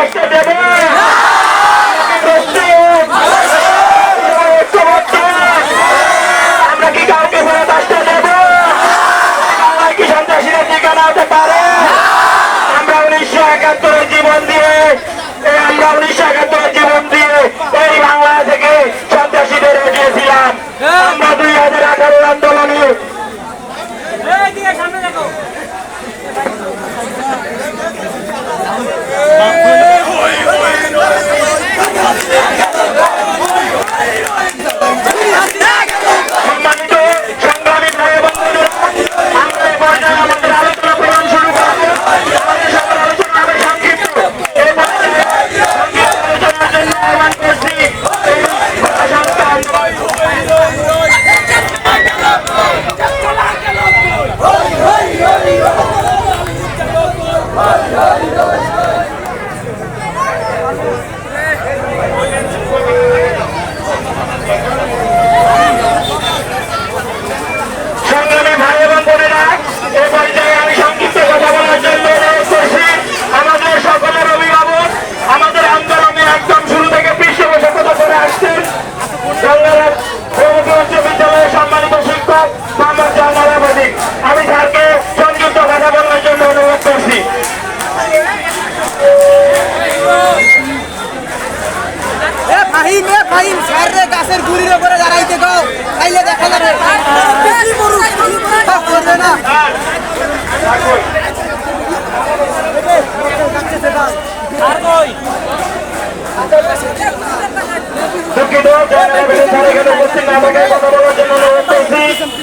কাছে দেব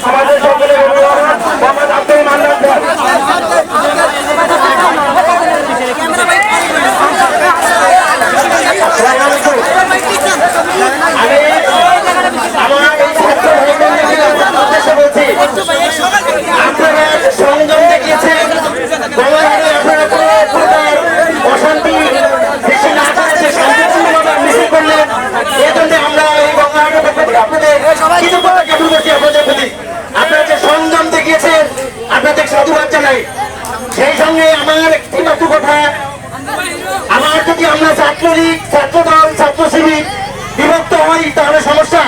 আমাদের সকলের অভিভাবক করছি আপনাদের প্রতি আপনারা যে সেই সঙ্গে আমার একটি মাত্র কথা, আমার যদি আমরা ছাত্রলীগ, ছাত্রদল ছাত্র শিবির বিভক্ত হই, তাহলে সমস্যা।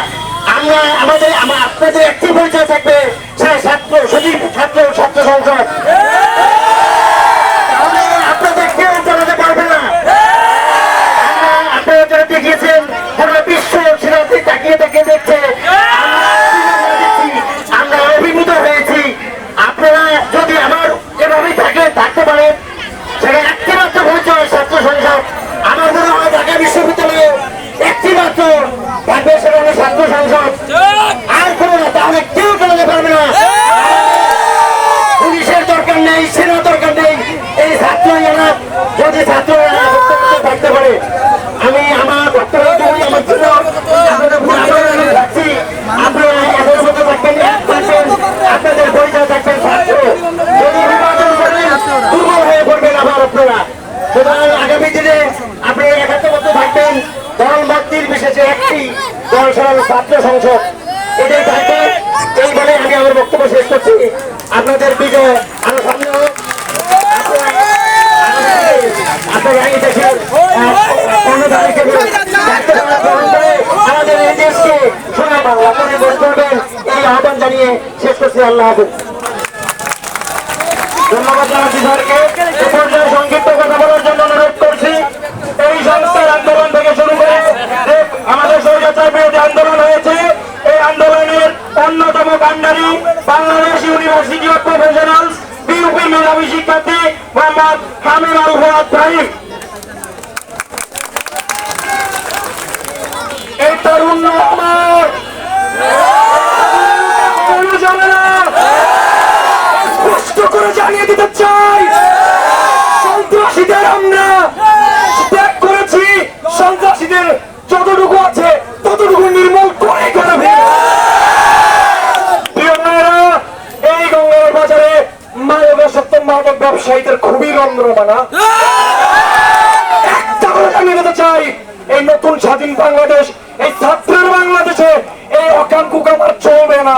আমরা আমাদের আপনাদের একটি পরিচয় থাকবে, সে ছাত্র, সচিব, ছাত্র ছাত্র সংসদ। করছি, আল্লাহ ধন্যবাদ জানাচ্ছি স্যারকে। পর্যায়ে সংক্ষিপ্ত কথা বলার জন্য অনুরোধ করছি, এই সংস্থার আন্দোলন থেকে শুরু করে আমাদের স্বৈরাচার বিরোধী আন্দোলন হয়েছে, এই আন্দোলনের অন্যতম কাণ্ডারি Bangladesh University of Professionals BUP মেধাবী শিক্ষার্থী মোহাম্মদ হামিদ আল ফুয়াদ ফাহিম এই তরুণ আমার করে জানিয়ে দিতে চাই। সন্ত্রাসীদের আমরা ত্যাগ করেছি। সন্ত্রাসীদের যতটুকু আছে, ততটুকু নির্মূল করে করে এই গঙ্গার বাজারে মাদক ব্যবসায়ীদের খুবই রন্ধ্রমানা একটা কথা জানিয়ে দিতে চাই, এই নতুন স্বাধীন বাংলাদেশ, এই ছাত্রের বাংলাদেশে এই অকাঙ্ক্ষ আমার চলবে না।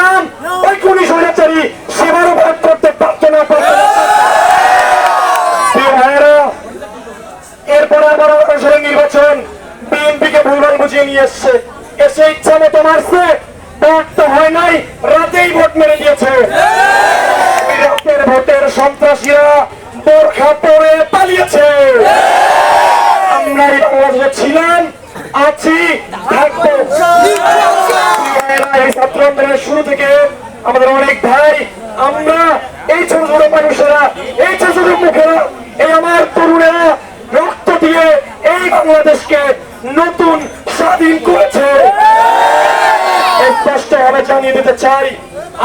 নিয়ে এসছে। এসে ইচ্ছা মতো মারছে। ভোট তো হয় নাই রাতেই ভোট মেরে দিয়েছে। রাতের ভোটের সন্ত্রাসীরা বোরখা পরে পালিয়েছে। আমরা এই বাংলাদেশে ছিলাম আছি থাকব। ছাত্র আন্দোলনের শুরু থেকে আমাদের অনেক ভাই আমরা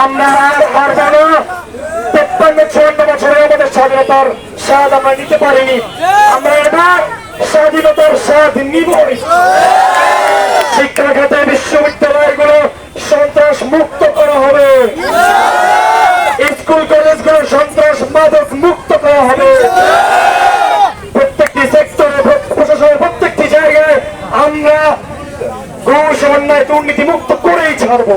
আমরা আর হারব না তেপ্পান্ন, চুয়ান্ন বছরে আমাদের স্বাধীনতার স্বাদ আমরা নিতে পারিনি। আমরা এবার স্বাধীনতার স্বাদ নিবই। শিক্ষা খাতে বিশ্ববিদ্যালয়গুলো সন্ত্রাস মুক্ত করা হবে। স্কুল, কলেজগুলো সন্ত্রাস মাদক মুক্ত করা হবে। প্রত্যেকটি সেক্টরে, প্রশাসনের প্রত্যেকটি জায়গায় আমরা ঘুষ, অন্যায়, দুর্নীতি মুক্ত করেই ছাড়বো।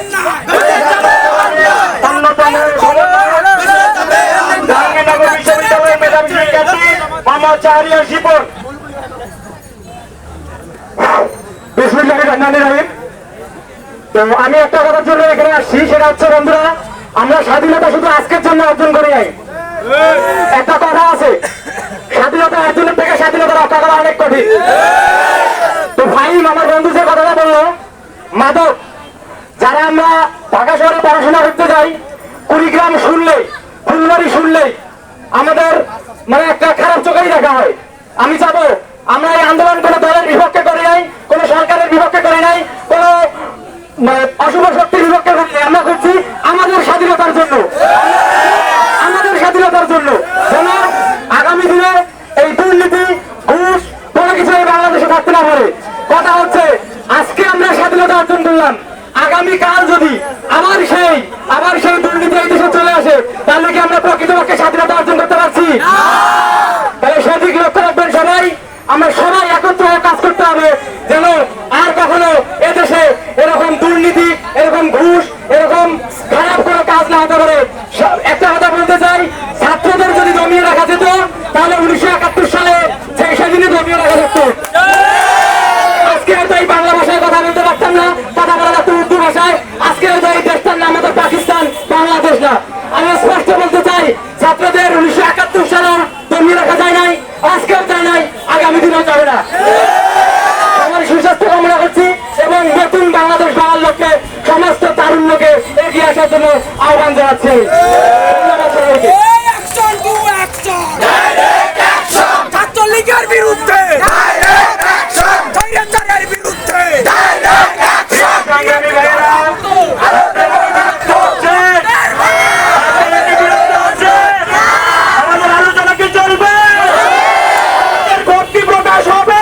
রহমান রহিম। তো আমি একটা কথার জন্য এখানে আসছি, সেটা হচ্ছে, বন্ধুরা, আমরা স্বাধীনতা শুধু আজকের জন্য অর্জন করি নাই। একটা কথা আছে, স্বাধীনতা অর্জনের থেকে স্বাধীনতা রক্ষা করা অনেক কঠিন। তো ফাইম আমার বন্ধু যে কথাটা বলল, মাদক, যারা আমরা ঢাকা শহরে পড়াশোনা করতে যাই, কুড়িগ্রাম শুনলে ফুলবাড়ি শুনলে আমাদের মানে একটা খারাপ চোখেই দেখা হয়। আমি চাবো আমরা এই আন্দোলন কোনো দলের বিপক্ষে করি নাই, কোনো সরকারের বিপক্ষে করি নাই, কোনো মানে অশুভ শক্তির বিপক্ষে করি নাই। আমরা করছি আমাদের স্বাধীনতার জন্য। আমাদের স্বাধীনতার জন্য। যেন আগামী দিনে এই দুর্নীতি, ঘুষ, কোনো কিছু বাংলাদেশে থাকতে না পারে। কথা হচ্ছে, আজকে আমরা স্বাধীনতা অর্জন করলাম আগামীকাল যদি আবার সেই আবার সেই দুর্নীতি এই দেশে চলে আসে তাহলে কি আমরা প্রকৃতপক্ষে স্বাধীনতা অর্জন করতে পারছি তাহলে সেদিক লক্ষ্য রাখবেন সবাই আমরা সবাই একত্রে কাজ করতে হবে যেন আর কখনো এদেশে এরকম দুর্নীতি এরকম ঘুষ এরকম খারাপ কোনো কাজ না হতে পারে স- একটা কথা বলতে চাই ছাত্রদের যদি জমিয়ে রাখা যেত তাহলে উনিশশো একাত্তর সালে সেই সেদিনই জমিয়ে রাখা যেত আজকে হয়তো এই বাংলা ভাষায় কথা বলতে পারতাম না কথা বলা যাচ্ছে উর্দু ভাষায় আজকে হয়তো এই দেশটার নাম আমাদের পাকিস্তান বাংলাদেশ না আমি স্পষ্ট বলতে চাই ছাত্রদের উনিশশো একাত্তর সালে জমিয়ে রাখা যায় নাই আজকেও যায় নাই আগামী দিনেও যাবে না সবার সুস্বাস্থ্য কামনা করছি এবং নতুন বাংলাদেশ গড়ার লক্ষ্যে সমস্ত তারুণ্যকে এগিয়ে আসার জন্য আহ্বান জানাচ্ছি ধন্যবাদ সবাইকে অ্যাকশন টু অ্যাকশন ছাত্রলীগের বিরুদ্ধে স্বৈরাচারের বিরুদ্ধে সংগ্রামী ভাইয়েরা, আমাদের বিরুদ্ধে হচ্ছে, আমাদের বিরুদ্ধে হচ্ছে, আমাদের আলোচনা কি চলবে? আমাদের ভক্তি প্রকাশ হবে?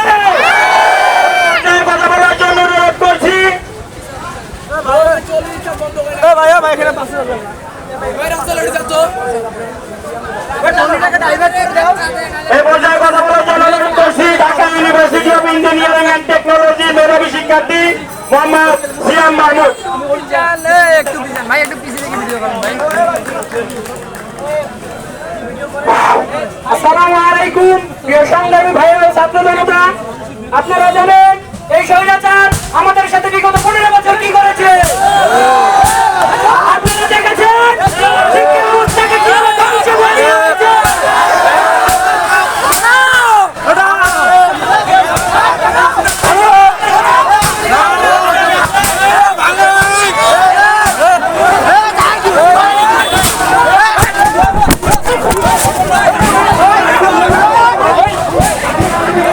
এই কথা বলার জন্য অনুরোধ করছি এই পর্যায়ে কথা বলার জন্য অনুরোধ করছি Dhaka University of Engineering and Technology মেধাবী শিক্ষার্থী মোহাম্মদ সিয়াম মাহমুদ। আসসালামু আলাইকুম।